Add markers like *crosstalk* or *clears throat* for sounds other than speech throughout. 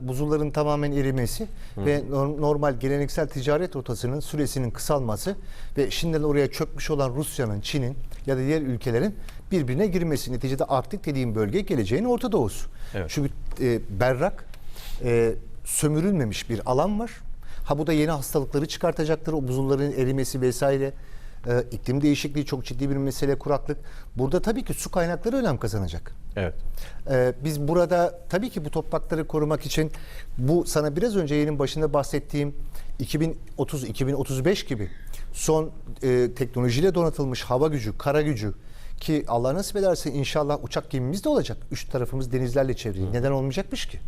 buzulların tamamen erimesi ve nor- normal geleneksel ticaret rotasının süresinin kısalması ve şimdiden oraya çökmüş olan Rusya'nın, Çin'in ya da diğer ülkelerin birbirine girmesi. Neticede Arktik dediğim bölge geleceğin Orta Doğusu. Evet. Çünkü e, berrak, e, sömürülmemiş bir alan var. Ha bu da yeni hastalıkları çıkartacaktır. O buzulların erimesi vesaire. E, iklim değişikliği çok ciddi bir mesele, kuraklık. Burada tabii ki su kaynakları önem kazanacak. Evet. Ee, biz burada tabii ki bu toprakları korumak için bu sana biraz önce yayının başında bahsettiğim 2030-2035 gibi son e, teknolojiyle donatılmış hava gücü, kara gücü ki Allah nasip ederse inşallah uçak gemimiz de olacak. Üç tarafımız denizlerle çevrili. Neden olmayacakmış ki?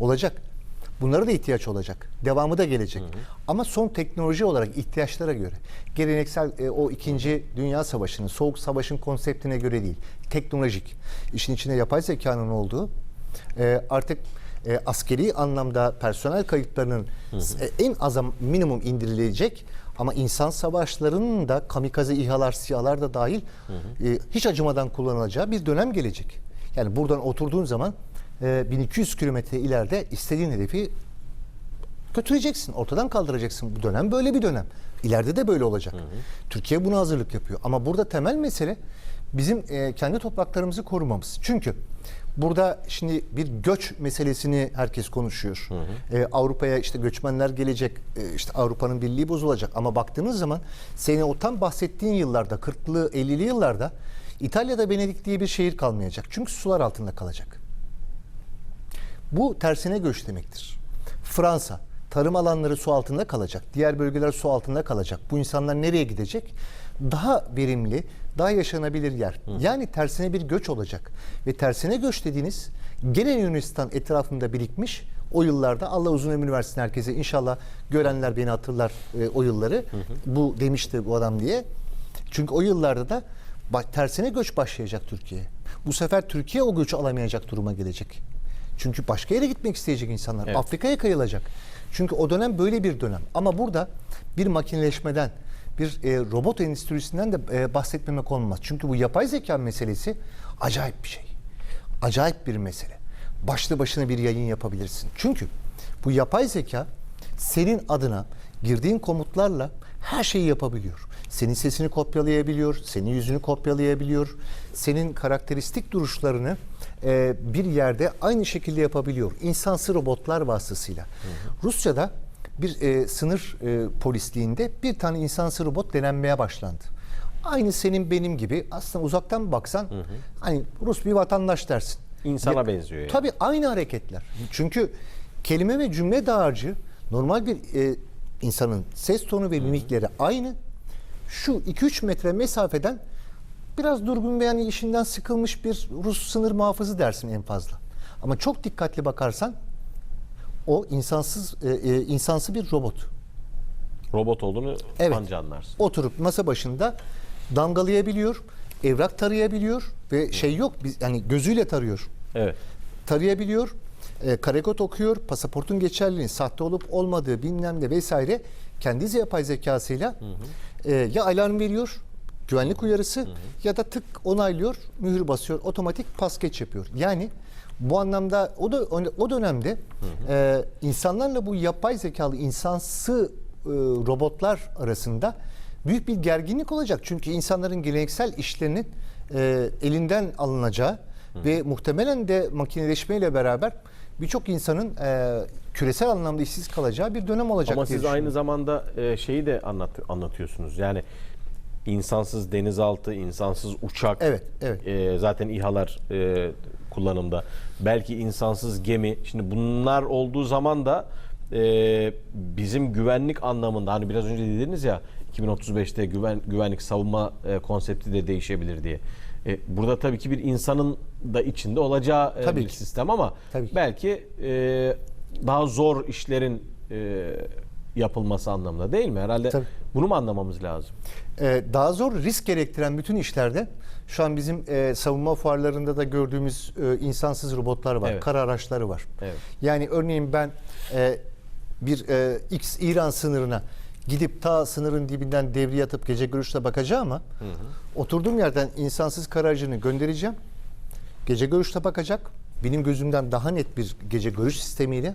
Olacak. Bunlara da ihtiyaç olacak. Devamı da gelecek. Ama son teknoloji olarak ihtiyaçlara göre. Geleneksel e, o ikinci Dünya Savaşı'nın, Soğuk Savaş'ın konseptine göre değil. Teknolojik. İşin içinde yapay zekanın olduğu e, artık e, askeri anlamda personel kayıtlarının e, en aza minimum indirilecek ama insan savaşlarının da kamikaze İHA'lar, SİHA'lar da dahil e, hiç acımadan kullanılacağı bir dönem gelecek. Yani buradan oturduğun zaman e, 1200 kilometre ileride istediğin hedefi götüreceksin. Ortadan kaldıracaksın. Bu dönem böyle bir dönem. İleride de böyle olacak. Türkiye buna hazırlık yapıyor. Ama burada temel mesele bizim e, kendi topraklarımızı korumamız. Çünkü burada şimdi bir göç meselesini herkes konuşuyor. E, Avrupa'ya işte göçmenler gelecek. e, işte Avrupa'nın birliği bozulacak. Ama baktığınız zaman senin o tam bahsettiğin yıllarda 40'lı 50'li yıllarda İtalya'da Venedik diye bir şehir kalmayacak. Çünkü sular altında kalacak. Bu tersine göç demektir. Fransa, tarım alanları su altında kalacak. Diğer bölgeler su altında kalacak. Bu insanlar nereye gidecek? Daha verimli, daha yaşanabilir yer. Yani tersine bir göç olacak. Ve tersine göç dediğiniz gene Yunanistan etrafında birikmiş o yıllarda Allah uzun ömür versin herkese. İnşallah görenler beni hatırlar e, o yılları. Bu demişti bu adam diye. Çünkü o yıllarda da tersine göç başlayacak Türkiye'ye. Bu sefer Türkiye o göçü alamayacak duruma gelecek. Çünkü başka yere gitmek isteyecek insanlar. Evet. Afrika'ya kayılacak. Çünkü o dönem böyle bir dönem. Ama burada bir makineleşmeden, bir e, robot endüstrisinden de e, bahsetmemek olmaz. Çünkü bu yapay zeka meselesi acayip bir şey. Acayip bir mesele. Başlı başına bir yayın yapabilirsin. Çünkü bu yapay zeka senin adına girdiğin komutlarla her şeyi yapabiliyor. Senin sesini kopyalayabiliyor, senin yüzünü kopyalayabiliyor, senin karakteristik duruşlarını e, bir yerde aynı şekilde yapabiliyor. İnsansı robotlar vasıtasıyla. Rusya'da bir e, sınır e, polisliğinde bir tane insansı robot denenmeye başlandı. Aynı senin benim gibi aslında uzaktan baksan hani Rus bir vatandaş dersin. İnsana Ya- benziyor yani. Tabii aynı hareketler. Çünkü kelime ve cümle dağarcığı normal bir e, insanın ses tonu ve mimikleri aynı. Şu 2-3 metre mesafeden biraz durgun ve yani işinden sıkılmış bir Rus sınır muhafızı dersin en fazla. Ama çok dikkatli bakarsan o insansız e, e, insansı bir robot. Robot olduğunu Evet. anca anlarsın. Oturup masa başında damgalayabiliyor, evrak tarayabiliyor ve şey yok biz yani gözüyle tarıyor Evet. tarayabiliyor. E, karekod okuyor, pasaportun geçerliliğini, sahte olup olmadığı bilmem ne vesaire kendi yapay zekasıyla e, ya alarm veriyor, güvenlik uyarısı ya da tık onaylıyor, mühür basıyor, otomatik pas geç yapıyor. Yani bu anlamda o da o dönemde e, insanlarla bu yapay zekalı insansı e, robotlar arasında büyük bir gerginlik olacak. Çünkü insanların geleneksel işlerinin e, elinden alınacağı ve muhtemelen de makineleşmeyle beraber birçok insanın e, küresel anlamda işsiz kalacağı bir dönem olacak Ama diye siz aynı zamanda e, şeyi de anlat, anlatıyorsunuz. Yani insansız denizaltı, insansız uçak. Evet, evet. e, zaten İHA'lar e, kullanımda. Belki insansız gemi. Şimdi bunlar olduğu zaman da e, bizim güvenlik anlamında hani biraz önce dediniz ya 2035'te güven, güvenlik savunma e, konsepti de değişebilir diye. E, burada tabii ki bir insanın da içinde olacağı e, Tabii bir ki. sistem ama Tabii ki. belki e, daha zor işlerin e, yapılması anlamında değil mi? Herhalde Tabii. bunu mu anlamamız lazım? Ee, daha zor risk gerektiren bütün işlerde şu an bizim e, savunma fuarlarında da gördüğümüz e, insansız robotlar var, Evet. kara araçları var. Evet. Yani örneğin ben e, bir e, X İran sınırına gidip ta sınırın dibinden devriye atıp gece görüşle bakacağım ama oturduğum yerden insansız kara aracını göndereceğim. Gece görüşte bakacak. benim gözümden daha net bir gece görüş sistemiyle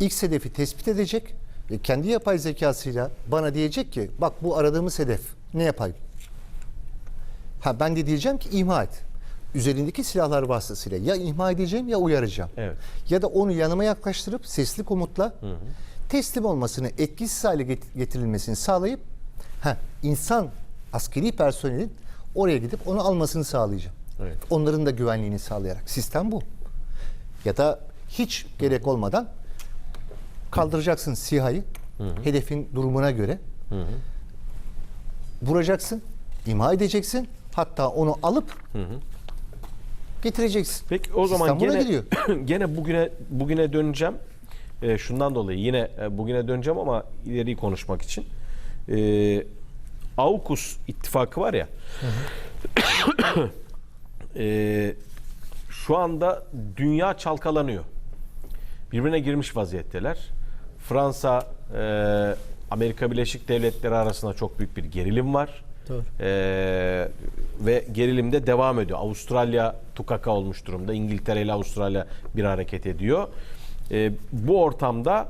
X hedefi tespit edecek ve kendi yapay zekasıyla bana diyecek ki bak bu aradığımız hedef ne yapayım? Ha ben de diyeceğim ki imha et. Üzerindeki silahlar vasıtasıyla ya imha edeceğim ya uyaracağım. Evet. Ya da onu yanıma yaklaştırıp sesli komutla teslim olmasını, etkisiz hale get- getirilmesini sağlayıp ha, insan askeri personelin oraya gidip onu almasını sağlayacağım. Evet. Onların da güvenliğini sağlayarak. Sistem bu. Ya da hiç gerek olmadan kaldıracaksın SİHA'yı hedefin durumuna göre. Vuracaksın, imha edeceksin. Hatta onu alıp getireceksin. Peki o zaman gene gidiyor. *clears throat* gene bugüne bugüne döneceğim. Ee, şundan dolayı yine e, bugüne döneceğim ama ileriyi konuşmak için. Ee, AUKUS ittifakı var ya. *clears throat* Ee, şu anda dünya çalkalanıyor. Birbirine girmiş vaziyetteler. Fransa, e, Amerika Birleşik Devletleri arasında çok büyük bir gerilim var. Doğru. Ee, ve gerilim de devam ediyor. Avustralya tukaka olmuş durumda. İngiltere ile Avustralya bir hareket ediyor. Ee, bu ortamda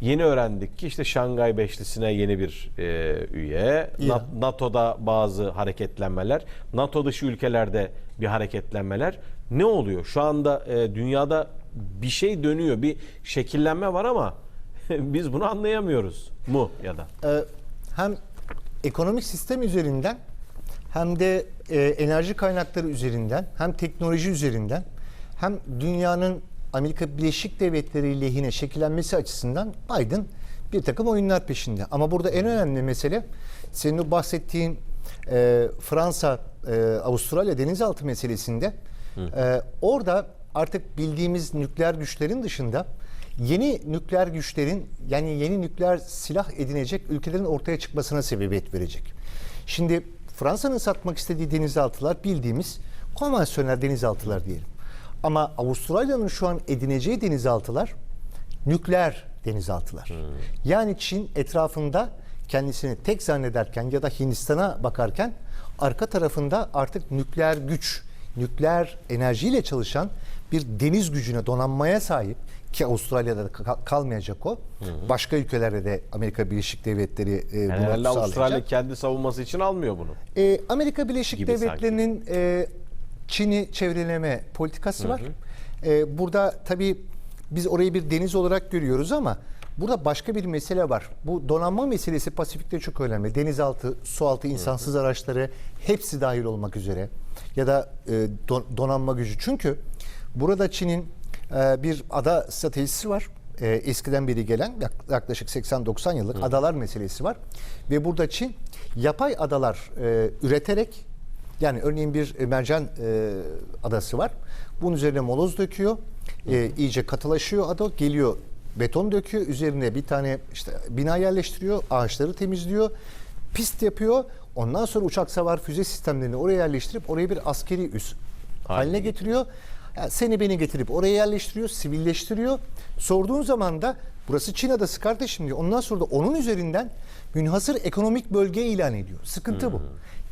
yeni öğrendik ki işte Şangay Beşlisi'ne yeni bir e, üye. Na- NATO'da bazı hareketlenmeler. NATO dışı ülkelerde bir hareketlenmeler. Ne oluyor? Şu anda e, dünyada bir şey dönüyor. Bir şekillenme var ama *laughs* biz bunu anlayamıyoruz mu ya da? Ee, hem ekonomik sistem üzerinden hem de e, enerji kaynakları üzerinden hem teknoloji üzerinden hem dünyanın Amerika Birleşik Devletleri lehine şekillenmesi açısından Biden bir takım oyunlar peşinde. Ama burada en önemli mesele senin o bahsettiğin e, Fransa, e, Avustralya denizaltı meselesinde e, orada artık bildiğimiz nükleer güçlerin dışında yeni nükleer güçlerin yani yeni nükleer silah edinecek ülkelerin ortaya çıkmasına sebebiyet verecek. Şimdi Fransa'nın satmak istediği denizaltılar bildiğimiz konvansiyonel denizaltılar diyelim. Ama Avustralya'nın şu an edineceği denizaltılar nükleer denizaltılar. Yani Çin etrafında kendisini tek zannederken ya da Hindistan'a bakarken arka tarafında artık nükleer güç, nükleer enerjiyle çalışan bir deniz gücüne, donanmaya sahip ki Avustralya'da da ka- kalmayacak o. Başka ülkelerde de Amerika Birleşik Devletleri e, bunu Yani sağlayacak. Avustralya kendi savunması için almıyor bunu. Ee, Amerika Birleşik Gibi Devletleri'nin e, Çin'i çevreleme politikası var. Ee, burada tabii biz orayı bir deniz olarak görüyoruz ama burada başka bir mesele var. Bu donanma meselesi Pasifik'te çok önemli. Denizaltı, sualtı insansız araçları hepsi dahil olmak üzere ya da e, don- donanma gücü. Çünkü burada Çin'in e, bir ada stratejisi var. E, eskiden beri gelen yak- yaklaşık 80-90 yıllık adalar meselesi var. Ve burada Çin yapay adalar e, üreterek yani örneğin bir mercan e, adası var. Bunun üzerine moloz döküyor. E, iyice katılaşıyor ada. Geliyor beton döküyor. Üzerine bir tane işte bina yerleştiriyor. Ağaçları temizliyor. Pist yapıyor. Ondan sonra uçak savar füze sistemlerini oraya yerleştirip oraya bir askeri üs haline getiriyor. Yani seni beni getirip oraya yerleştiriyor, sivilleştiriyor. Sorduğun zaman da burası Çin adası kardeşim diyor. Ondan sonra da onun üzerinden münhasır ekonomik bölge ilan ediyor. Sıkıntı bu.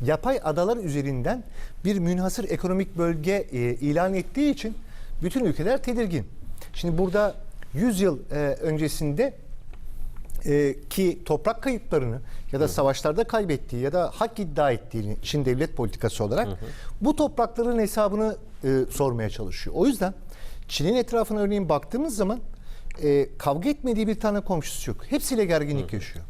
Yapay adalar üzerinden bir münhasır ekonomik bölge e, ilan ettiği için bütün ülkeler tedirgin. Şimdi burada 100 yıl e, öncesinde e, ki toprak kayıplarını ya da savaşlarda kaybettiği ya da hak iddia ettiğini Çin devlet politikası olarak bu toprakların hesabını e, sormaya çalışıyor. O yüzden Çin'in etrafına örneğin baktığımız zaman e, kavga etmediği bir tane komşusu yok. Hepsiyle gerginlik yaşıyor.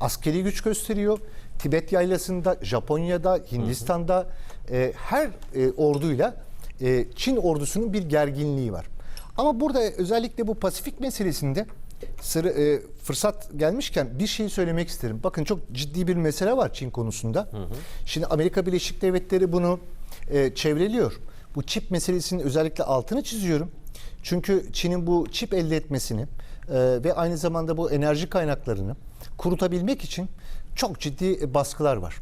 Askeri güç gösteriyor. Tibet yaylasında, Japonya'da, Hindistan'da e, her e, orduyla e, Çin ordusunun bir gerginliği var. Ama burada özellikle bu Pasifik meselesinde sırı, e, fırsat gelmişken bir şey söylemek isterim. Bakın çok ciddi bir mesele var Çin konusunda. Şimdi Amerika Birleşik Devletleri bunu e, çevreliyor. Bu çip meselesinin özellikle altını çiziyorum. Çünkü Çin'in bu çip elde etmesini e, ve aynı zamanda bu enerji kaynaklarını kurutabilmek için çok ciddi baskılar var.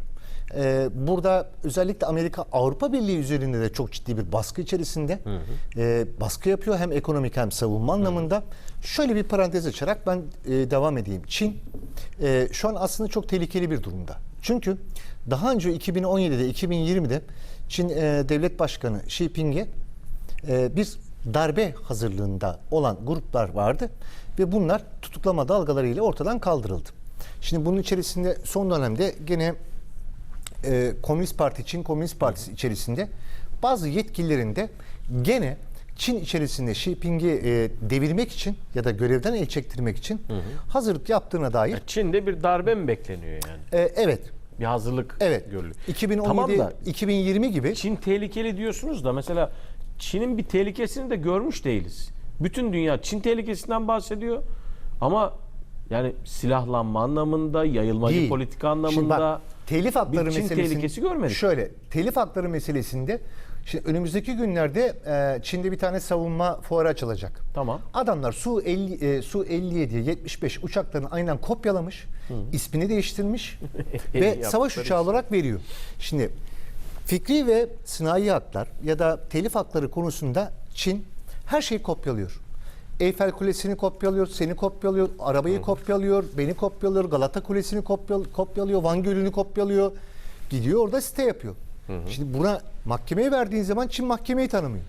Ee, burada özellikle Amerika Avrupa Birliği üzerinde de çok ciddi bir baskı içerisinde Ee, baskı yapıyor hem ekonomik hem savunma anlamında. Şöyle bir parantez açarak ben e, devam edeyim. Çin e, şu an aslında çok tehlikeli bir durumda. Çünkü daha önce 2017'de 2020'de Çin e, Devlet Başkanı Xi Jinping'e e, bir darbe hazırlığında olan gruplar vardı ve bunlar tutuklama dalgalarıyla ortadan kaldırıldı. Şimdi bunun içerisinde son dönemde gene e, Komünist Parti, Çin Komünist Partisi içerisinde bazı yetkililerin de gene Çin içerisinde Xi Jinping'i e, devirmek için ya da görevden el çektirmek için hazırlık yaptığına dair Çin'de bir darbe mi bekleniyor yani? e, evet Bir hazırlık evet görülüyor. 2017 Tamam da 2020 gibi Çin tehlikeli diyorsunuz da mesela Çin'in bir tehlikesini de görmüş değiliz. Bütün dünya Çin tehlikesinden bahsediyor ama yani silahlanma anlamında, yayılmacı Değil. politika Şimdi anlamında bak, telif hakları bir Çin tehlikesi görmedik. Şöyle, telif hakları meselesinde şimdi önümüzdeki günlerde e, Çin'de bir tane savunma fuarı açılacak. Tamam. Adamlar Su 50 e, Su 57 75 uçaklarını aynen kopyalamış, ismini değiştirmiş *laughs* ve savaş uçağı olarak veriyor. Şimdi fikri ve sınai haklar ya da telif hakları konusunda Çin her şeyi kopyalıyor. Eyfel Kulesi'ni kopyalıyor, seni kopyalıyor, arabayı kopyalıyor, beni kopyalıyor, Galata Kulesi'ni kopyal- kopyalıyor, Van Gölü'nü kopyalıyor. Gidiyor orada site yapıyor. Şimdi buna mahkemeye verdiğin zaman Çin mahkemeyi tanımıyor.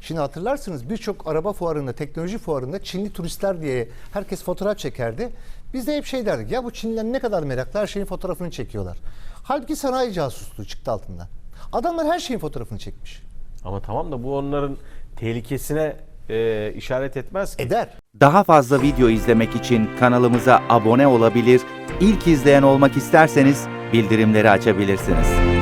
Şimdi hatırlarsınız birçok araba fuarında, teknoloji fuarında Çinli turistler diye herkes fotoğraf çekerdi. Biz de hep şey derdik ya bu Çinliler ne kadar meraklı her şeyin fotoğrafını çekiyorlar. Halbuki sanayi casusluğu çıktı altından. Adamlar her şeyin fotoğrafını çekmiş. ama tamam da bu onların tehlikesine e, işaret etmez ki. Eder. Daha fazla video izlemek için kanalımıza abone olabilir, ilk izleyen olmak isterseniz bildirimleri açabilirsiniz.